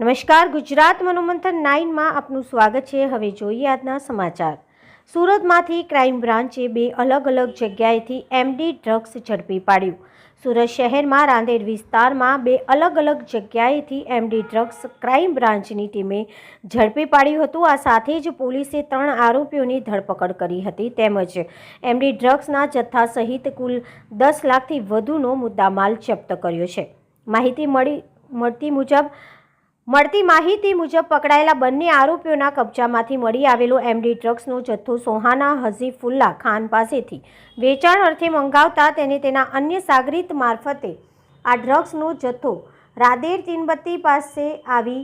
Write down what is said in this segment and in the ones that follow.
નમસ્કાર, ગુજરાત મનોમંથન નાઇનમાં આપનું સ્વાગત છે. હવે જોઈએ આજના સમાચાર. સુરતમાંથી ક્રાઇમ બ્રાન્ચે બે અલગ અલગ જગ્યાએથી એમડી ડ્રગ્સ ઝડપી પાડ્યું. સુરત શહેરમાં રાંદેર વિસ્તારમાં બે અલગ અલગ જગ્યાએથી એમડી ડ્રગ્સ ક્રાઇમ બ્રાન્ચની ટીમે ઝડપી પાડ્યું હતું. આ સાથે જ પોલીસે ત્રણ આરોપીઓની ધરપકડ કરી હતી. તેમજ એમડી ડ્રગ્સના જથ્થા સહિત કુલ દસ લાખથી વધુનો મુદ્દામાલ જપ્ત કર્યો છે. માહિતી મળી, મળતી મુજબ મળતી માહિતી મુજબ પકડાયેલા બંને આરોપીઓના કબજામાંથી મળી આવેલો એમડી ડ્રગ્સનો જથ્થો સોહાના હઝીફુલ્લા ખાન પાસેથી વેચાણ અર્થે મંગાવતા તેને તેના અન્ય સાગરીત મારફતે આ ડ્રગ્સનો જથ્થો રાદેર તીનબત્તી પાસે આવી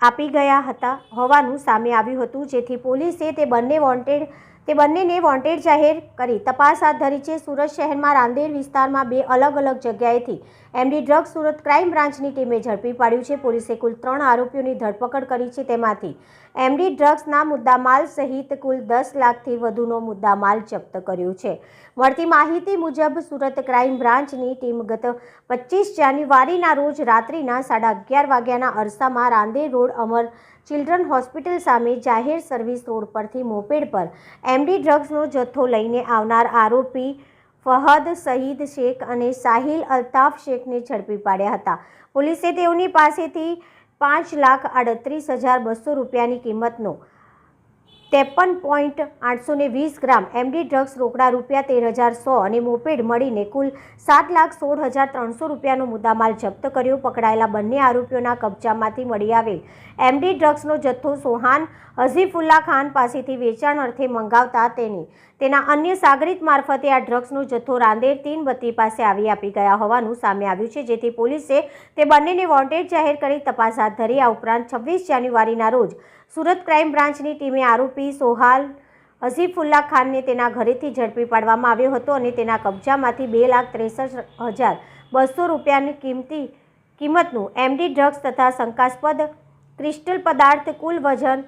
આપી ગયા હતા હોવાનું સામે આવ્યું હતું, જેથી પોલીસે તે બંને વોન્ટેડ તે બંનેને વોન્ટેડ જાહેર કરી. તપાસ હાથ ધરી છે સુરત શહેરમાં રાંદેર વિસ્તારમાં બે અલગ અલગ જગ્યાએથી એમડી ડ્રગ્સ સુરત ક્રાઇમ બ્રાન્ચની ટીમે ઝડપી પાડ્યું છે. પોલીસે કુલ ત્રણ આરોપીઓની ધરપકડ કરી છે તેમાંથી એમડી ડ્રગ્સના મુદ્દામાલ સહિત કુલ દસ લાખથી વધુનો મુદ્દામાલ જપ્ત કર્યો છે. મળતી માહિતી મુજબ સુરત ક્રાઇમ બ્રાન્ચની ટીમ ગત પચીસ જાન્યુઆરીના રોજ રાત્રિના સાડા અગિયાર વાગ્યાના અરસામાં Rander road Amar children hospital સામે જાહેર સર્વિસ રોડ પરથી મોપેડ પર એમડી ડ્રગ્સનો જથ્થો લઈને આવનાર આરોપી ફહદ શહીદ શેખ અને સાહિલ અલ્તાફ શેખને ઝડપી પાડ્યા હતા. પોલીસે તેઓની પાસેથી પાંચ લાખ આડત્રીસ હજાર બસો રૂપિયાની કિંમતનો ત્રેપન પોઈન્ટ આઠસો ને વીસ ગ્રામ એમડી ડ્રગ્સ રોકડા રૂપિયા તેર હજાર સો અને મોપેડ મળીને કુલ સાત લાખ સોળ હજાર ત્રણસો રૂપિયાનો મુદ્દામાલ જપ્ત કર્યો. પકડાયેલા બંને આરોપીઓના કબજામાંથી મળી આવેલ એમડી ડ્રગ્સનો જથ્થો સોહાન હઝીફુલ્લા ખાન પાસેથી વેચાણ અર્થે મંગાવતા તેની, તેના અન્ય સાગરિત મારફતે આ ડ્રગ્સનો જથ્થો રાંદેર તીનબત્તી પાસે આવી આપી ગયા હોવાનું સામે આવ્યું છે, જેથી પોલીસે તે બંનેને વોન્ટેડ જાહેર કરી તપાસ હાથ ધરી. આ ઉપરાંત છવ્વીસ જાન્યુઆરીના રોજ સુરત ક્રાઇમ બ્રાન્ચની ટીમે આરોપી સોહાલ હઝીફુલ્લા ખાનને તેના ઘરેથી ઝડપી પાડવામાં આવ્યો હતો અને તેના કબજામાંથી બે લાખ ત્રેસઠ હજાર બસો રૂપિયાની કિંમતી કિંમતનું એમડી ડ્રગ્સ તથા શંકાસ્પદ ક્રિસ્ટલ પદાર્થ કુલ વજન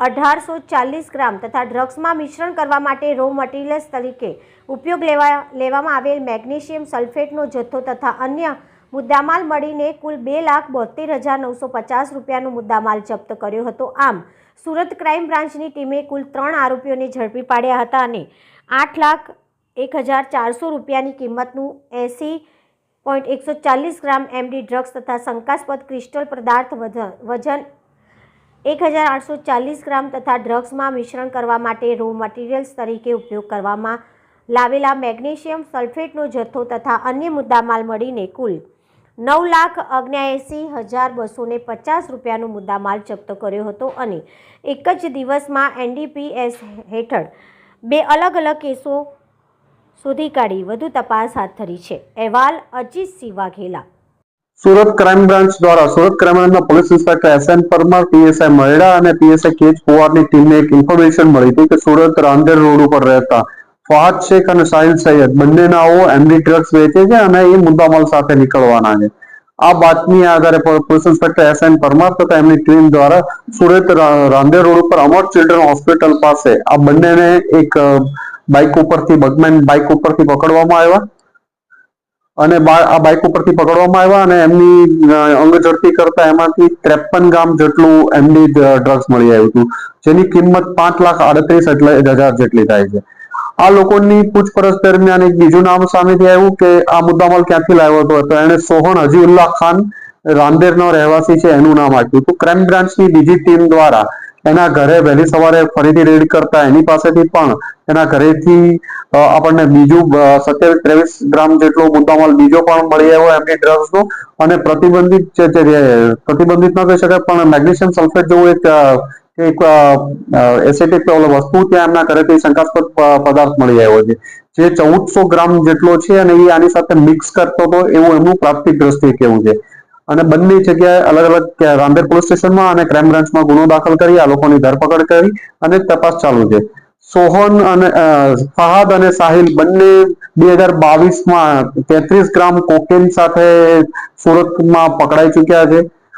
અઢારસો ચાલીસ ગ્રામ તથા ડ્રગ્સમાં મિશ્રણ કરવા માટે રો મટીરિયલ્સ તરીકે ઉપયોગ લેવા લેવામાં આવેલ મેગ્નેશિયમ સલ્ફેટનો જથ્થો તથા અન્ય મુદ્દામાલ મળીને કુલ બે લાખ બોતેર હજાર નવસો પચાસ રૂપિયાનો મુદ્દામાલ જપ્ત કર્યો હતો. આમ, સુરત ક્રાઇમ બ્રાન્ચની ટીમે કુલ ત્રણ આરોપીઓને ઝડપી પાડ્યા હતા અને આઠ લાખ એક હજાર ચારસો રૂપિયાની કિંમતનું એંસી પોઈન્ટ એકસો ચાલીસ ગ્રામ એમડી ડ્રગ્સ તથા શંકાસ્પદ ક્રિસ્ટલ પદાર્થ વજન એક હજાર આઠસો ચાલીસ ગ્રામ તથા ડ્રગ્સમાં મિશ્રણ કરવા માટે રો મટીરિયલ્સ તરીકે ઉપયોગ કરવામાં લાવેલા મેગ્નેશિયમ સલ્ફેટનો જથ્થો તથા અન્ય મુદ્દામાલ મળીને કુલ નવ લાખ અગ્યાએંસી હજાર બસો પચાસ રૂપિયાનો મુદ્દામાલ જપ્ત કર્યો હતો અને એક જ દિવસમાં એનડીપીએસ હેઠળ બે અલગ અલગ કેસો શોધી કાઢી વધુ તપાસ હાથ ધરી છે. અહેવાલ અજીતસિંહ વાઘેલા સુરત ક્રાઇમ બ્રાન્ચ દ્વારા સુરત ક્રાઇમ બ્રાન્ચના police inspector S N Parmar, PSI Maheda અને પીએસઆઈ કેજ પોવારની ટીમને એક ઇન્ફોર્મેશન મળી હતી કે સુરત રાંદેર રોડ ઉપર રહેતા ફહાદ શેખ અને સાહિલ સૈયદ. બંનેનાઓ એમડી ડ્રગ્સ વેચે છે અને એ મુદ્દામાલ સાથે નીકળવાના છે. આ બાતમી આધારે police inspector S N Parmar તથા એમની ટીમ દ્વારા સુરત રાંદેર રોડ ઉપર અમર ચિલ્ડ્રન હોસ્પિટલ પાસે આ બંનેને એક બાઇક ઉપરથી બગમેન બાઇક ઉપરથી પકડવામાં આવ્યા. અને આ બાઇક ઉપરથી પકડવામાં આવ્યા અને એમની અંગ ઝડપી કરતા એમાંથી ત્રેપન ગ્રામ જેટલું એમની ડ્રગ્સ મળી આવ્યું હતું. જેની કિંમત પાંચ લાખ આડત્રીસ એટલે હજાર જેટલી થાય છે. આ લોકોની પૂછપરછ દરમિયાન એક બીજું નામ સામેથી આવ્યું કે આ મુદ્દામાલ ક્યાંથી લાવ્યો હતો? તો એને સોહન હજીઉલ્લાહ ખાન રાંદેરનો રહેવાસી છે, એનું નામ આપ્યું તો ક્રાઇમ બ્રાન્ચની બીજી ટીમ દ્વારા એના ઘરે વહેલી સવારે ફરીથી રેડ કરતા એની પાસેથી પણ એના ઘરેથી આપણને બીજું સત્યાવીસ ત્રેવીસ ગ્રામ જેટલો મુદ્દામાલ બીજો પણ મળી આવ્યો એમની ડ્રગ્સનો. અને પ્રતિબંધિત જે પ્રતિબંધિત ન કહી શકાય, પણ મેગ્નેશિયમ સલ્ફેટ જેવું એક એક એસેટિક વસ્તુ ત્યાં એમના ઘરેથી શંકાસ્પદ પદાર્થ મળી આવ્યો છે. જે ચૌદસો ગ્રામ જેટલો છે અને એ આની સાથે મિક્સ કરતો હતો એવું એમનું પ્રાપ્તિક દ્રષ્ટિએ કેવું છે. અને બંને જગ્યાએ અલગ અલગ રાંદેર પોલીસ સ્ટેશનમાં અને ક્રાઇમ બ્રાન્ચમાં ગુનો દાખલ કરી, આ લોકોની ધરપકડ કરી અને તપાસ ચાલુ છે. સોહન અને ફહાદ અને સાહિલ બંને બે હજાર બાવીસમાં તેત્રીસ ગ્રામ કોકેન સાથે સુરતમાં પકડાઈ ચુક્યા છે.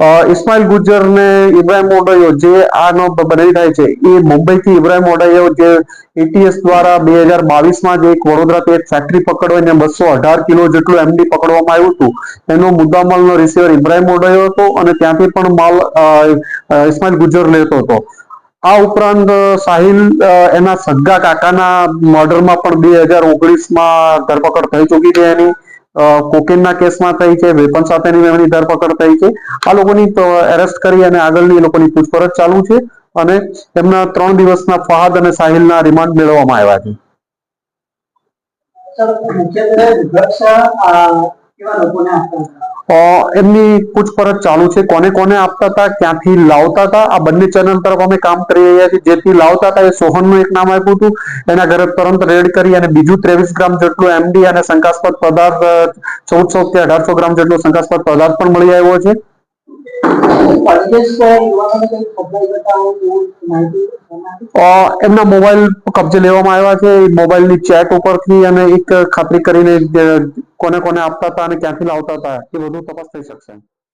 ઇસ્માઇલ ગુજર ને ઇબ્રાહિમ ઓડયો જે આનો બનાવી થાય છે, એ મુંબઈથી ઇબ્રાહિમ ઓડયો જે એટીએસ દ્વારા બે હજાર બાવીસમાં જે એક વડોદરાથી એક ફેક્ટરી પકડવાને બસો અઢાર કિલો જેટલું એમડી પકડવામાં આવ્યું હતું. એનો મુદ્દામાલનો રિસીવર ઇબ્રાહિમ ઓડયો હતો અને ત્યાંથી પણ માલ ઇસ્માઇલ ગુજર લેતો હતો. આ ઉપરાંત સાહિલ એના સગા કાકાના મર્ડરમાં પણ બે હજાર ઓગણીસમાં ધરપકડ થઈ ચૂકી છે એની. કોકેનના કેસમાં થઈ છે, વેપન સાથેની એમની ધરપકડ થઈ છે. આ લોકોની એરેસ્ટ કરી અને આગળની એ લોકોની પૂછપરછ ચાલુ છે અને એમના ત્રણ દિવસના ફહાદ અને સાહિલના રિમાન્ડ મેળવવામાં આવ્યા છે. મુખ્યત્વે ડ્રગ્સ કેવા લોકોને આપતા એમની પૂછપરછ ચાલુ છે. કોને કોને આપતા હતા, ક્યાંથી લાવતા હતા? આ બંને ચેનલ તરફ અમે કામ કરી રહ્યા છીએ. જેથી લાવતા હતા એ સોહનનું એક નામ આપ્યું હતું. એના ઘરે તરત રેડ કરી અને બીજું ત્રેવીસ ગ્રામ જેટલું એમડી અને શંકાસ્પદ પદાર્થ, ચૌદસો કે અઢારસો ગ્રામ જેટલો શંકાસ્પદ પદાર્થ પણ મળી આવ્યો છે. એમના મોબાઈલ કબજે લેવામાં આવ્યા છે. મોબાઈલની ચેટ ઉપરથી અને એક ખાતરી કરીને કોને કોને આપતા હતા અને ક્યાંથી લાવતા હતા એ બધું તપાસ થઈ શકશે.